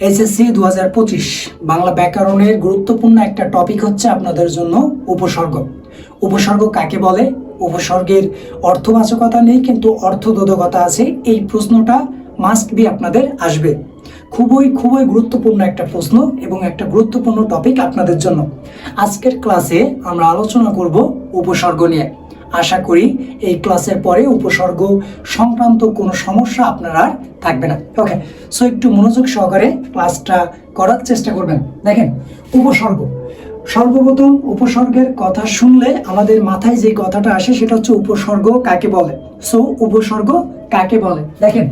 SSC দু হাজার পঁচিশ বাংলা ব্যাকরণের গুরুত্বপূর্ণ একটা টপিক হচ্ছে আপনাদের জন্য উপসর্গ। উপসর্গ কাকে বলে? উপসর্গের অর্থবাচকতা নেই, কিন্তু অর্থদোধকতা আছে। এই প্রশ্নটা মাস্ট বি আপনাদের আসবে। খুবই খুবই গুরুত্বপূর্ণ একটা প্রশ্ন এবং একটা গুরুত্বপূর্ণ টপিক আপনাদের জন্য। আজকের ক্লাসে আমরা আলোচনা করব উপসর্গ নিয়ে। আশা করি এই ক্লাসের পরে উপসর্গ সংক্রান্ত কোনো সমস্যা আপনার আর থাকবে না। ওকে সো একটু মনোযোগ সহকারে ক্লাসটা করার চেষ্টা করবেন। দেখেন, উপসর্গ। সর্বপ্রথম উপসর্গের কথা শুনলে আমাদের মাথায় যে কথাটা আসে সেটা হচ্ছে উপসর্গ কাকে বলে? সো উপসর্গ কাকে বলে? দেখেন,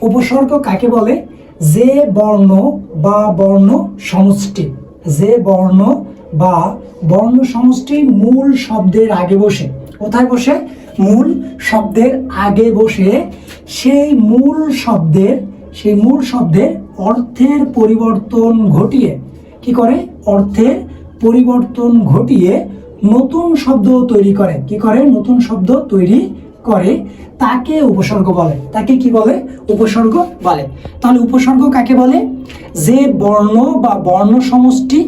উপসর্গ কাকে বলে? যে বর্ণ বা বর্ণ সমষ্টি। যে বর্ণ বা বর্ণ সমষ্টি মূল শব্দের আগে বসে। কোথায় বসে? মূল শব্দের আগে বসে সেই মূল শব্দের, সেই মূল শব্দের অর্থের পরিবর্তন ঘটিয়ে, কি করে? অর্থের পরিবর্তন ঘটিয়ে নতুন শব্দ তৈরি করে। কি করে? নতুন শব্দ তৈরি করে। তাকে উপসর্গ বলে। তাকে কি বলে? উপসর্গ বলে। তাহলে উপসর্গ কাকে বলে? যে বর্ণ বা বর্ণ সমষ্টি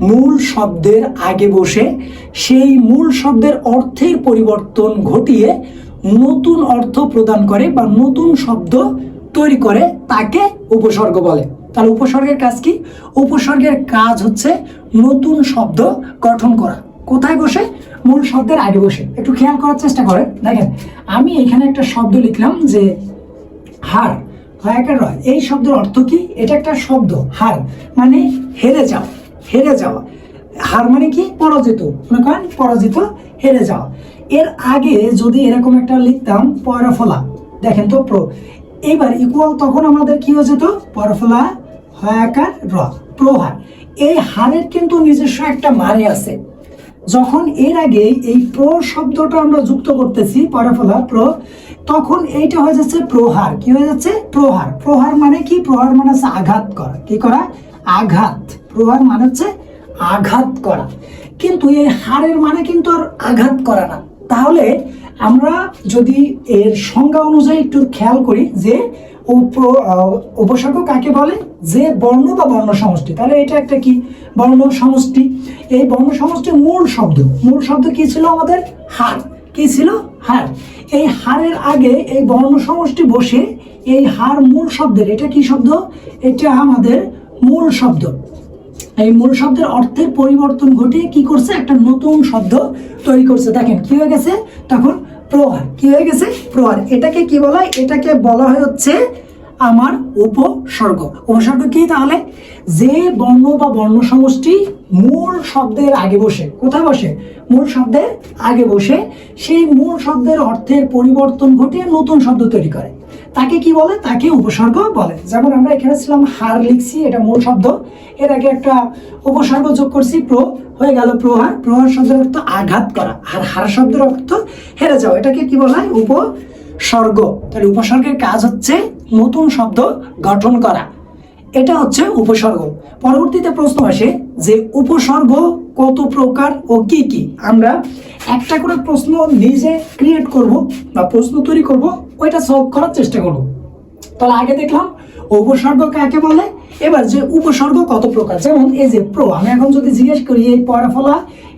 মূল শব্দের আগে বসে সেই মূল শব্দের অর্থের পরিবর্তন ঘটিয়ে নতুন অর্থ প্রদান করে বা নতুন শব্দ তৈরি করে তাকে উপসর্গ বলে। তাহলে উপসর্গের কাজ কি? উপসর্গের কাজ হচ্ছে নতুন শব্দ গঠন করা। কোথায় বসে? মূল শব্দের আগে বসে। একটু খেয়াল করার চেষ্টা করেন। দেখেন, আমি এখানে একটা শব্দ লিখলাম যে হার। হয়াকার রয়। এই শব্দের অর্থ কি? এটা একটা শব্দ, হার। মানে হেরে যাওয়া। হেরে যাওয়া। হার মানে কি? পরাজিত। মনে করেন পরাজিত, হেরে যাওয়া। এর আগে যদি এরকম একটা লিখতাম, পয়রাফলা। দেখেন তো প্র। এইবার ইকুয়াল তখন আমাদের কি হয়ে যেত? পয়রাফলা হয়াকার র। প্রহার এই হারের কিন্তু নিজস্ব একটা মানে আছে। যখন এর আগে এই প্র শব্দটা আমরা যুক্ত করতেছি পরাফলা প্র, তখন এইটা হয়ে যাচ্ছে প্রহার কি হয়ে যাচ্ছে? প্রহার প্রহার মানে কি? প্রহার মানে হচ্ছে আঘাত করা। কি করা? আঘাত। প্রহার মানে হচ্ছে আঘাত করা। কিন্তু এই হারের মানে কিন্তু আর আঘাত করা না। তাহলে আমরা যদি এর সংজ্ঞা অনুযায়ী একটু খেয়াল করি যে উপসর্গ কাকে বলে? যে বর্ণ বা বর্ণ সমষ্টি। তাহলে এটা একটা কি? বর্ণ সমষ্টি। এই বর্ণ সমষ্টির মূল শব্দ। মূল শব্দ কি ছিল আমাদের? হার। কি ছিল? হার। এই হারের আগে এই বর্ণ সমষ্টি বসে এই হার মূল শব্দের, এটা কি শব্দ? এটা আমাদের মূল শব্দ। এই মূল শব্দের অর্থের পরিবর্তন ঘটিয়ে কি করছে? একটা নতুন শব্দ তৈরি করছে। দেখেন, কি হয়ে গেছে? তখন প্রহার। কি হয়ে গেছে? প্রহার। এটাকে কি বলা হয়? এটাকে বলা হয় হচ্ছে আমার উপসর্গ। উপসর্গ কি তাহলে? যে বর্ণ বা বর্ণ সমষ্টি মূল শব্দের আগে বসে। কোথায় বসে? মূল শব্দের আগে বসে। সেই মূল শব্দের অর্থের পরিবর্তন ঘটিয়ে নতুন শব্দ তৈরি করে। তাকে কি বলে? তাকে উপসর্গ বলে। যেমন আমরা এখানে ছিলাম হার লিখছি, এটা মূল শব্দ। এর আগে একটা উপসর্গ যোগ করছি, প্র। হয়ে গেল প্রহার প্রহার শব্দের অর্থ আঘাত করা। আর হার শব্দের অর্থ হেরে যাওয়া। এটাকে কি বলা হয়? উপসর্গ। তাহলে উপসর্গের কাজ হচ্ছে নতুন শব্দ গঠন করা। এটা হচ্ছে উপসর্গ। পরবর্তীতে প্রশ্ন আসে যে উপসর্গ কত প্রকার ও কি কি? আমরা একটা করে প্রশ্ন নিজে ক্রিয়েট করব বা প্রশ্ন তৈরি করব। ওইটা সলভ করার চেষ্টা করো তাহলে আগে দেখলাম উপসর্গ কাকে বলে? এবার যে উপসর্গ কত প্রকার? যেমন এই যে প্রো, আমি এখন যদি জিজ্ঞেস করি এই পড়াফলা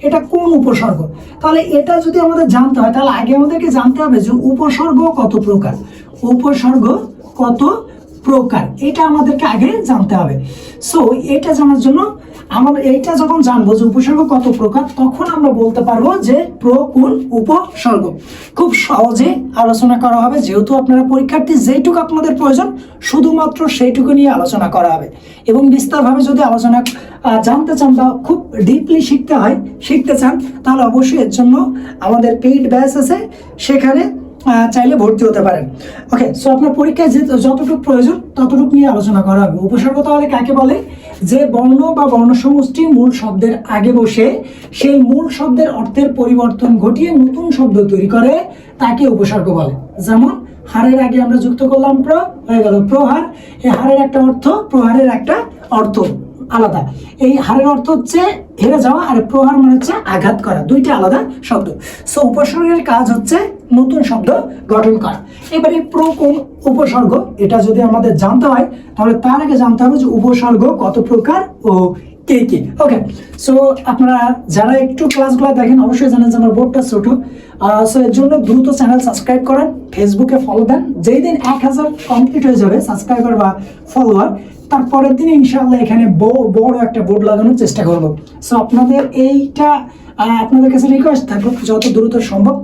এটা কোন উপসর্গ? তাহলে এটা যদি আমাদের জানতে হয়, তাহলে আগে আমাদেরকে জানতে হবে যে উপসর্গ কত প্রকার? উপসর্গ কত প্রকার। এটা আমাদেরকে আগে জানতে হবে। সো এটা জানার জন্য আমরা এইটা যখন জানব যে উপসর্গ কত প্রকার, তখন আমরা বলতে পারব যে প্র কোন উপসর্গ। খুব সহজে আলোচনা করা হবে। যেহেতু আপনারা পরীক্ষার্থী যেইটুকু আপনাদের প্রয়োজন, শুধুমাত্র সেইটুকু নিয়ে আলোচনা করা হবে। এবং বিস্তারভাবে যদি আলোচনা জানতে চান বা খুব ডিপলি শিখতে হয়, শিখতে চান, তাহলে অবশ্যই এর জন্য আমাদের পেইড ব্যাচ আছে। সেখানে চাইলে ভর্তি হতে পারেন। ওকে সো আপনার পরীক্ষায় যে যতটুকু প্রয়োজন, ততটুকু নিয়ে আলোচনা করা হবে। উপসর্গ তাহলে কাকে বলে? যে বর্ণ বা বর্ণ সমষ্টি মূল শব্দের আগে বসে, সেই মূল শব্দের অর্থের পরিবর্তন ঘটিয়ে নতুন শব্দ তৈরি করে, তাকে উপসর্গ বলে। যেমন, হারের আগে আমরা যুক্ত করলাম প্র, হয়ে গেল প্রহার। এই হারের একটা অর্থ, প্রহারের একটা অর্থ। আলাদা। এই হারের অর্থ হচ্ছে হেরে যাওয়া আর প্রহার মানে হচ্ছে আঘাত করা। দুইটা আলাদা শব্দ। সো উপসর্গের কাজ হচ্ছে নতুন শব্দ গঠন করা। এবারে প্র কোন উপসর্গ? এটা যদি আমাদের জানতে হয়, তাহলে তার আগে জানতে হবে যে উপসর্গ কত প্রকার ও কে কে। ওকে সো আপনারা যারা একটু ক্লাসগুলো দেখেন, অবশ্যই জানেন যে আমার বোর্ডটা ছোট। সো এর জন্য দ্রুত চ্যানেল সাবস্ক্রাইব করেন ফেসবুকে ফলো দেন। যেই দিন এক হাজার কমপ্লিট হয়ে যাবে সাবস্ক্রাইবার বা ফলোয়ার তারপরের দিন ইনশাআল্লাহ এখানে বড় একটা বোর্ড লাগানোর চেষ্টা করব। সো আপনাদের এইটা আপনাদের কাছে রিকোয়েস্ট থাকল, যত দ্রুত সম্ভব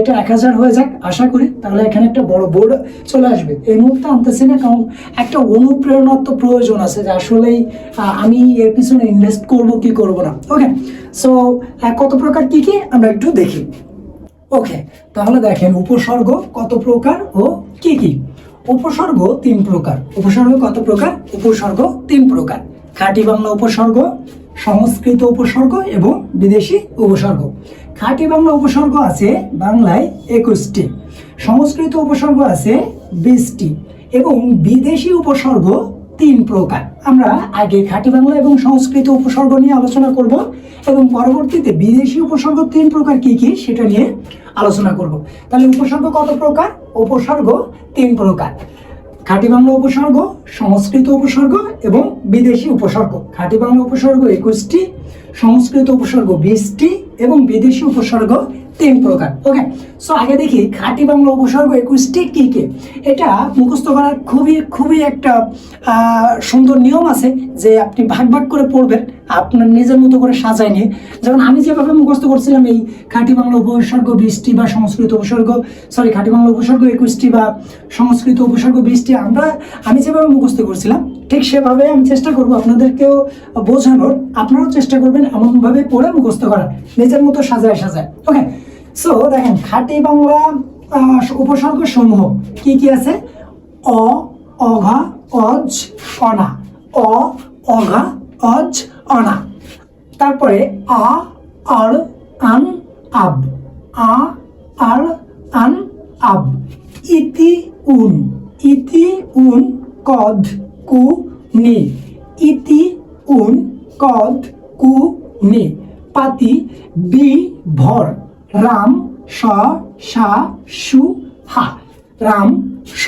এটা এক হাজার হয়ে যাক, আশা করি, তাহলে এখানে একটা বড় বোর্ড চলে আসবে। এই মুহূর্তে আনতেছি না, কারণ একটা অনুপ্রেরণার তো প্রয়োজন আছে যে আসলেই আমি এর পিছনে ইনভেস্ট করব কি করব না। ওকে সো কত প্রকার কি কি, আমরা একটু দেখি। ওকে তাহলে দেখেন, উপসর্গ কত প্রকার ও কি কি? উপসর্গ তিন প্রকার। উপসর্গ কত প্রকার? উপসর্গ তিন প্রকার। খাঁটি বাংলা উপসর্গ, সংস্কৃত উপসর্গ এবং বিদেশি উপসর্গ। খাঁটি বাংলা উপসর্গ আছে বাংলায় একুশটি। সংস্কৃত উপসর্গ আছে বিশটি। এবং বিদেশি উপসর্গ তিন প্রকার। আমরা আগে খাঁটি বাংলা এবং সংস্কৃত উপসর্গ নিয়ে আলোচনা করব এবং পরবর্তীতে বিদেশি উপসর্গ তিন প্রকার কি কি সেটা নিয়ে আলোচনা করব। তাহলে উপসর্গ কত প্রকার? উপসর্গ তিন প্রকার। খাঁটি বাংলা উপসর্গ, সংস্কৃত উপসর্গ এবং বিদেশি উপসর্গ। খাঁটি বাংলা উপসর্গ একুশটি, সংস্কৃত উপসর্গ বিশটি এবং বিদেশি উপসর্গ তিন প্রকার ওকে সো আগে দেখি, খাঁটি বাংলা উপসর্গ একুশটি কি কি? এটা মুখস্থ করার খুবই খুবই একটা সুন্দর নিয়ম আছে যে আপনি ভাগ ভাগ করে পড়বেন, আপনার নিজের মতো করে সাজায় নিয়ে। যেমন আমি যেভাবে মুখস্থ করছিলাম এই খাঁটি বাংলা উপসর্গ বিশটি বা সংস্কৃত উপসর্গ সরি খাঁটি বাংলা উপসর্গ একুশটি বা সংস্কৃত উপসর্গ বিশটি আমরা, আমি যেভাবে মুখস্থ করছিলাম, ঠিক সেভাবে আমি চেষ্টা করব আপনাদেরকেও বোঝানোর। আপনারাও চেষ্টা করবেন এমনভাবে পড়ে মুখস্থ করার, নিজের মতো সাজায় সাজায় ওকে সো দেখেন, খাঁটি বাংলা উপসর্গ সমূহ কি কি আছে? অ, অঘা অজ অনা। অ, অঘা অজ অনা। তারপরে আ আর আন, আব। আ আর আন, আব। ইতি, উন। ইতি, উন কদ কু, নি। ইতি, উন কদ কু, নি। পাতি, বি, ভর। রাম স সা সু হা। রাম স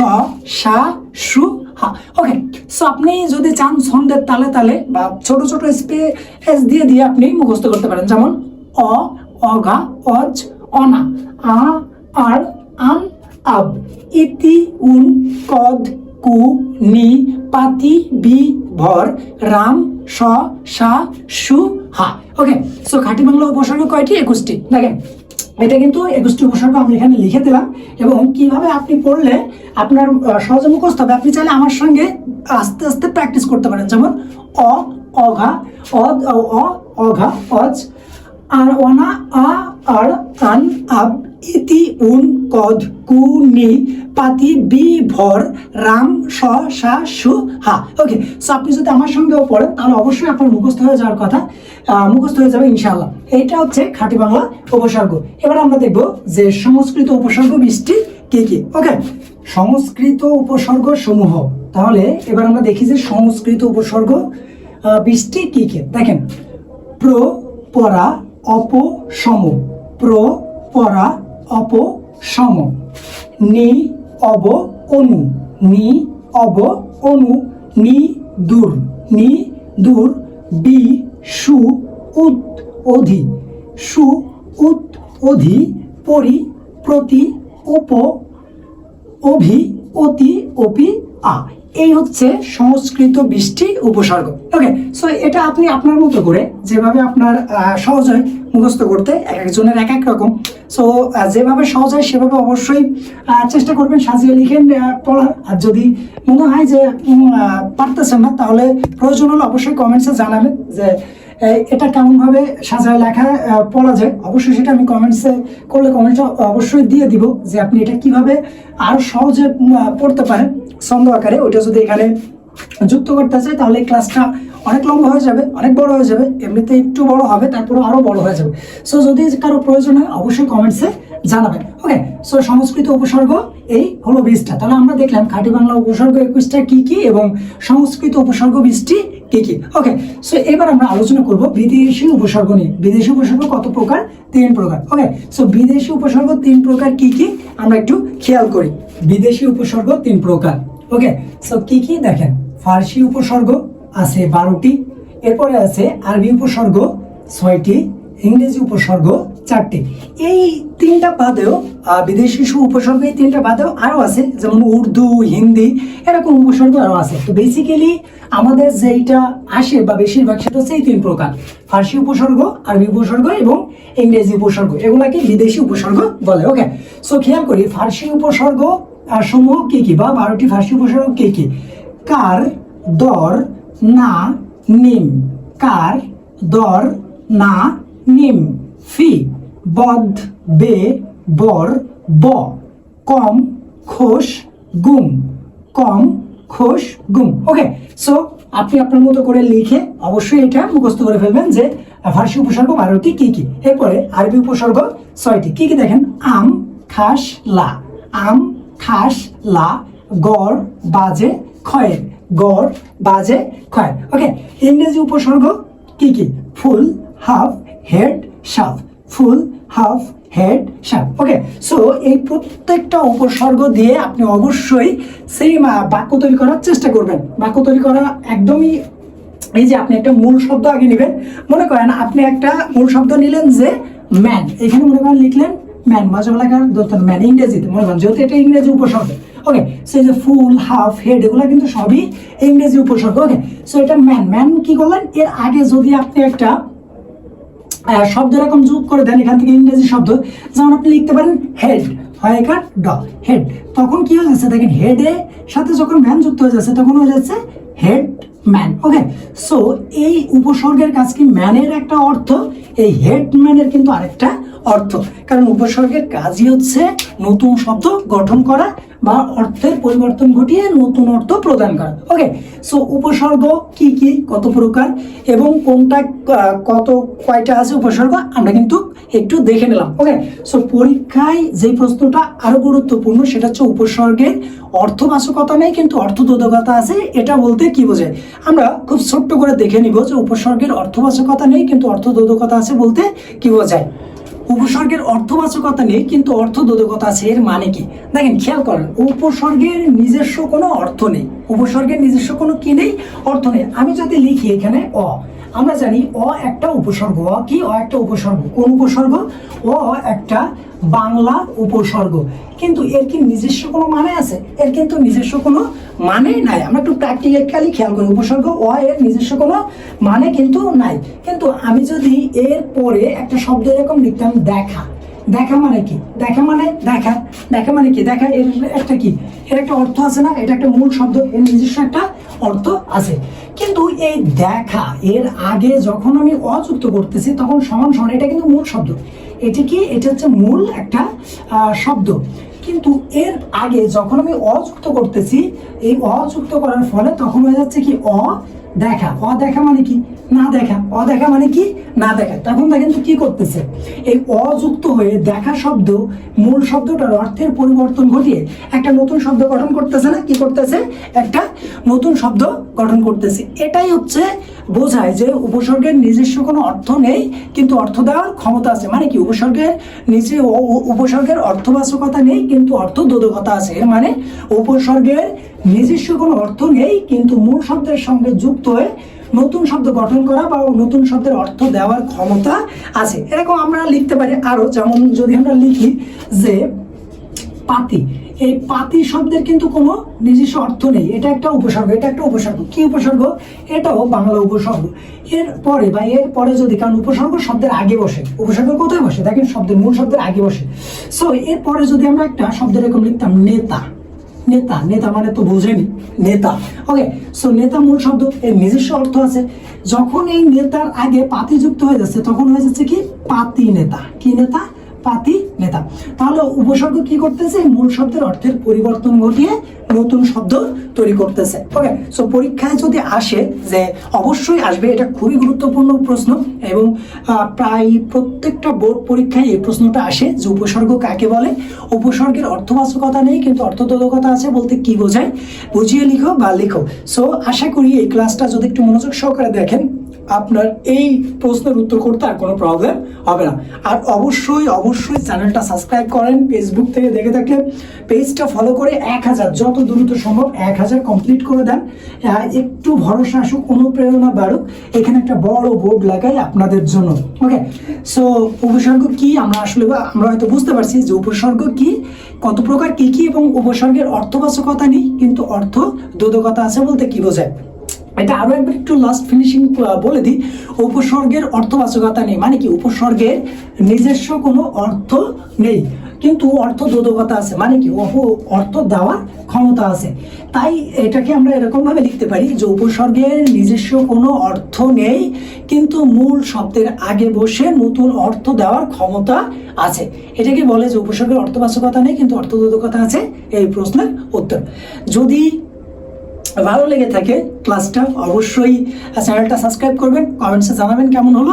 সা সু হা। ওকে সো আপনি যদি চান ছন্দের তালে তালে বা ছোট ছোট স্পেস দিয়ে দিয়ে আপনি মুখস্থ করতে পারেন। যেমন অ, অগা, অজ, অনা। আ, আর, আন, আব। ইতি, উন, কদ, কু, নি, পাতি, বি, ভর। রাম স, সা, সু, হা। ওকে সো খাঁটি বাংলা উপসর্গ কয়টি? একুশটি। দেখেন। এটা কিন্তু একুশটি উপসর্গ আমি এখানে লিখে দিলাম এবং কীভাবে আপনি পড়লে আপনার সহজে মুখস্থ হবে আপনি চাইলে আমার সঙ্গে আস্তে আস্তে প্র্যাকটিস করতে পারেন। যেমন অ অঘা অ, অঘা অজ আর অনা আ আর আন আব ইতি উন কদ কু নি পাতি বি ভর রাম স সা সু হা। ওকে সো আপনি যদি আমার সঙ্গেও পড়েন, তাহলে অবশ্যই আপনার মুখস্থ হয়ে যাওয়ার কথা মুখস্থ হয়ে যাবে ইনশাআল্লাহ। এইটা হচ্ছে খাঁটি বাংলা উপসর্গ। এবার আমরা দেখব যে সংস্কৃত উপসর্গ বৃষ্টি কি কি। ওকে সংস্কৃত উপসর্গ সমূহ তাহলে এবার আমরা দেখি যে সংস্কৃত উপসর্গ বৃষ্টি কি কি। দেখেন, প্র, পরা, অপ, সম। প্র, পরা অপ সম। নি অব অনু। নি অব অনু। নি দূর। নি দূর। বি সু উত অধি। সু উত অধি পরি প্রতি উপ অভি অতি অপি আ। এই হচ্ছে সংস্কৃত বৃষ্টি উপসর্গ। ওকে সো এটা আপনি আপনার মতো করে যেভাবে আপনার সহজ হয় মুখস্থ করতে, এক একজনের এক এক রকম। সো যেভাবে সহজ হয় সেভাবে অবশ্যই চেষ্টা করবেন সাজিয়ে লিখেন পড়ার আর যদি মনে হয় যে পারতেছেন না, তাহলে প্রয়োজন হলে অবশ্যই কমেন্টসে জানাবেন যে এটা কেমনভাবে সাজায় লেখা পড়া যায়? অবশ্যই সেটা আমি কমেন্টসে করলে কমেন্টস অবশ্যই দিয়ে দিব যে আপনি এটা কীভাবে আরও সহজে পড়তে পারেন ছন্দ আকারে। ওইটা যদি এখানে যুক্ত করতে চাই, তাহলে ক্লাসটা অনেক লম্বা হয়ে যাবে, অনেক বড় হয়ে যাবে, এমনিতে একটু বড় হবে তারপরে আরও বড় হয়ে যাবে। সো যদি কারও প্রয়োজন হয়, অবশ্যই কমেন্টসে জানাবেন। ওকে সো সংস্কৃত উপসর্গ এই হলো বিশটা তাহলে আমরা দেখলাম খাঁটি বাংলা উপসর্গ একুশটা কি কি এবং সংস্কৃত উপসর্গ বিশটি কি কি? ওকে সো এবার আমরা আলোচনা করব বিদেশি উপসর্গ নিয়ে। বিদেশি উপসর্গ কত প্রকার? তিন প্রকার। ওকে সো বিদেশি উপসর্গ তিন প্রকার কি কি? আমরা একটু খেয়াল করি। বিদেশি উপসর্গ তিন প্রকার। ওকে সো কি কি দেখেন? ফার্সি উপসর্গ আছে বারোটি, এরপরে আছে আরবি উপসর্গ ছয়টি ইংরেজি উপসর্গ চারটি। এই তিনটা বাদেও বিদেশি সু উপসর্গ এই তিনটা বাদেও আরও আছে, যেমন উর্দু, হিন্দি, এরকম উপসর্গ আরও আছে। তো বেসিক্যালি আমাদের যেইটা আসে বা বেশিরভাগ, সেটা হচ্ছে এই তিন প্রকার। ফার্সি উপসর্গ, আরবি উপসর্গ এবং ইংরেজি উপসর্গ। এগুলাকে বিদেশি উপসর্গ বলে ওকে সো খেয়াল করি, ফার্সি উপসর্গ সমূহ কি কি বা বারোটি ফার্সি উপসর্গ কি কি? কার, দর, না, নিম। কার, দর, না নিম, ফি, বদ, বে, বর, ব, কম, খোস, গুম, কম, খোস, গুম। ওকে সো আপনি আপনার মতো করে লিখে অবশ্যই এটা মুখস্থ করে ফেলবেন যে ফার্সি উপসর্গ বারোটি কি কি? এরপরে আরবি উপসর্গ ছয়টি। কি কি দেখেন? আম, খাস, লা। আম, খাস, লা। গড়, বাজে খয়ের গড়, বাজে খয়ের ওকে ইংরেজি উপসর্গ কি কি? ফুল, হাফ হেড সাফ ফুল হাফ হেড সাফ ওকে সো এই প্রত্যেকটা উপসর্গ দিয়ে আপনি অবশ্যই সেম বাক্য তৈরি করার চেষ্টা করবেন। বাক্য তৈরি করা একদমই এই যে আপনি একটা মূল শব্দ আগে নেবেন। মনে করেন আপনি একটা মূল শব্দ নিলেন যে ম্যান এখানে মনে করেন লিখলেন ম্যান মাঝবেলাকার দোতন ম্যান ইংরেজিতে মনে করেন, যেহেতু এটা ইংরেজি উপসর্গ। ওকে সেই যে ফুল হাফ হেড এগুলো কিন্তু সবই ইংরেজি উপসর্গ। ওকে সো এটা ম্যান ম্যান কি করলেন? এর আগে যদি আপনি একটা শব্দ এরকম যোগ করে দেন, এখান থেকে ইংরেজি শব্দ। যেমন আপনি লিখতে পারেন, হেড হয় এখান ড হেড তখন কি হয়ে যাচ্ছে? দেখেন, হেডে সাথে যখন ম্যান যুক্ত হয়ে যাচ্ছে, তখন হয়ে যাচ্ছে হেড ম্যান ওকে সো এই উপসর্গের কাজ কি? ম্যানের একটা অর্থ, এই হেড ম্যানের কিন্তু আরেকটা অর্থ। কারণ উপসর্গের কাজই হচ্ছে নতুন শব্দ গঠন করা বা অর্থের পরিবর্তন ঘটিয়ে নতুন অর্থ প্রদান করা। ওকে সো উপসর্গ কি কি? কত প্রকার? এবং কোনটা কত, কয়টা আছে উপসর্গ? আমরা কিন্তু একটু দেখে নিলাম। ওকে সো পরীক্ষায় যে প্রশ্নটা আরও গুরুত্বপূর্ণ, সেটা হচ্ছে উপসর্গের অর্থবাচকতা নেই, কিন্তু অর্থবোধকতা আছে, এটা বলতে কি বোঝায়? আমরা খুব ছোট্ট করে দেখে নিব যে উপসর্গের অর্থবাচকতা নেই, কিন্তু অর্থবোধকতা আছে বলতে কি বোঝায়? উপসর্গের অর্থবাচকতা নেই, কিন্তু অর্থ দোদকতা আছে, এর মানে কি? দেখেন, খেয়াল করেন, উপসর্গের নিজস্ব কোনো অর্থ নেই। উপসর্গের নিজস্ব কোনো কি নেই? অর্থ নেই। আমি যদি লিখি এখানে, অ। আমরা জানি অ একটা উপসর্গ, অ কি? অ একটা উপসর্গ। কোন উপসর্গ? অ একটা বাংলা উপসর্গ। কিন্তু এর কি নিজস্ব কোনো মানে আছে? এর কিন্তু নিজস্ব কোনো মানে নাই। আমরা একটু প্র্যাকটিক্যালি খেয়াল করি, উপসর্গ অ এর নিজস্ব কোনো মানে কিন্তু নাই। কিন্তু আমি যদি এর পরে একটা শব্দ এরকম লিখতাম, দেখা। দেখা মানে কি? দেখা মানে দেখা। দেখা মানে কি? দেখা এর একটা কি? এর একটা অর্থ আছে না? এটা একটা মূল শব্দ, এর নিজস্ব একটা অর্থ আছে। কিন্তু এই দেখা, এর আগে যখন আমি অযুক্ত করতেছি, তখন সমান সমান, এটা কিন্তু মূল শব্দ। এটি কি? এটা হচ্ছে মূল একটা শব্দ। কিন্তু এর আগে যখন আমি অযুক্ত করতেছি, এই অযুক্ত করার ফলে তখন হয়ে যাচ্ছে কি? অ দেখা, অদেখা মানে কি? না দেখা, অদেখা মানে কি? না দেখা। তখন দেখেন তো কি করতেছে? এই অযুক্ত হয়ে দেখা শব্দ মূল শব্দটার অর্থের পরিবর্তন ঘটিয়ে একটা নতুন শব্দ গঠন করতেছে না? কি করতেছে? একটা নতুন শব্দ গঠন করতেছে। এটাই হচ্ছে বোঝায় যে উপসর্গের নিজস্ব কোনো অর্থ নেই, কিন্তু অর্থ দেওয়ার ক্ষমতা আছে। মানে কি? উপসর্গের নিজে উপসর্গের অর্থবাচকতা নেই, কিন্তু অর্থ দোদকতা আছে মানে উপসর্গের নিজস্ব কোনো অর্থ নেই, কিন্তু মূল শব্দের সঙ্গে যুক্ত হয়ে নতুন শব্দ গঠন করা বা নতুন শব্দের অর্থ দেওয়ার ক্ষমতা আছে। এরকম আমরা লিখতে পারি আরও, যেমন যদি আমরা লিখি যে পাতি। এই পাতি শব্দের কিন্তু কোনো নিজস্ব অর্থ নেই। এটা একটা উপসর্গ, এটা একটা উপসর্গ। কি উপসর্গ? এটাও বাংলা উপসর্গ। এর পরে বা এর পরে যদি, কারণ উপসর্গ শব্দের আগে বসে। উপসর্গ কোথায় বসে? দেখেন শব্দের মূল শব্দের আগে বসে। সো এর পরে যদি আমরা একটা শব্দ এরকম লিখতাম, নেতা। নেতা নেতা মানে তো বোঝেনি, নেতা। ওকে সো নেতা মূল শব্দ, এর নিজস্ব অর্থ আছে। যখন এই নেতার আগে পাতি যুক্ত হয়ে যাচ্ছে, তখন হয়ে যাচ্ছে কি? পাতি নেতা। কি নেতা? পাতি নেতা। তাহলে উপসর্গ কি করতেছে? মূল শব্দের অর্থের পরিবর্তন ঘটিয়ে নতুন শব্দ তৈরি করতেছে। ওকে সো পরীক্ষায় যদি আসে যে অবশ্যই আসবে, এটা খুবই গুরুত্বপূর্ণ প্রশ্ন এবং প্রায় প্রত্যেকটা বোর্ড পরীক্ষায় এই প্রশ্নটা আসে যে উপসর্গ কাকে বলে। উপসর্গের অর্থবাচকতা নেই, কিন্তু অর্থবোধকতা আছে বলতে কি বোঝায়? বুঝিয়ে লিখো বা লিখো। সো আশা করি এই ক্লাসটা যদি একটু মনোযোগ সহকারে দেখেন। আপনার এই প্রশ্নের উত্তর করতে আর কোনো প্রবলেম হবে না। আর অবশ্যই অবশ্যই চ্যানেলটা সাবস্ক্রাইব করেন ফেসবুক থেকে দেখে থাকলে পেজটা ফলো করে এক হাজার, যত দ্রুত সম্ভব এক হাজার কমপ্লিট করে দেন। একটু ভরসা আসুক, অনুপ্রেরণা বাড়ুক, এখানে একটা বড় বোর্ড লাগাই আপনাদের জন্য। ওকে সো উপসর্গ কি? আমরা আসলে, আমরা হয়তো বুঝতে পারছি যে উপসর্গ কি, কত প্রকার কি কি এবং উপসর্গের অর্থবাচকতা নেই, কিন্তু অর্থ দোদকতা আছে বলতে কি বোঝায়? এটা আরও একবার একটু লাস্ট ফিনিশিং বলে দিই। উপসর্গের অর্থবাচকতা নেই। মানে কি? উপসর্গের নিজস্ব কোনো অর্থ নেই। কিন্তু অর্থ বোধকতা আছে। মানে কি? অপ- অর্থ দেওয়ার ক্ষমতা আছে। তাই এটাকে আমরা এরকম ভাবে লিখতে পারি যে উপসর্গের নিজস্ব কোনো অর্থ নেই, কিন্তু মূল শব্দের আগে বসে নতুন অর্থ দেওয়ার ক্ষমতা আছে। এটাকে বলে যে উপসর্গের অর্থবাচকতা নেই, কিন্তু অর্থবোধকতা আছে। এই প্রশ্নের উত্তর। যদি ভালো লেগে থাকে ক্লাসটা অবশ্যই চ্যানেলটা সাবস্ক্রাইব করবেন কমেন্টসে জানাবেন কেমন হলো।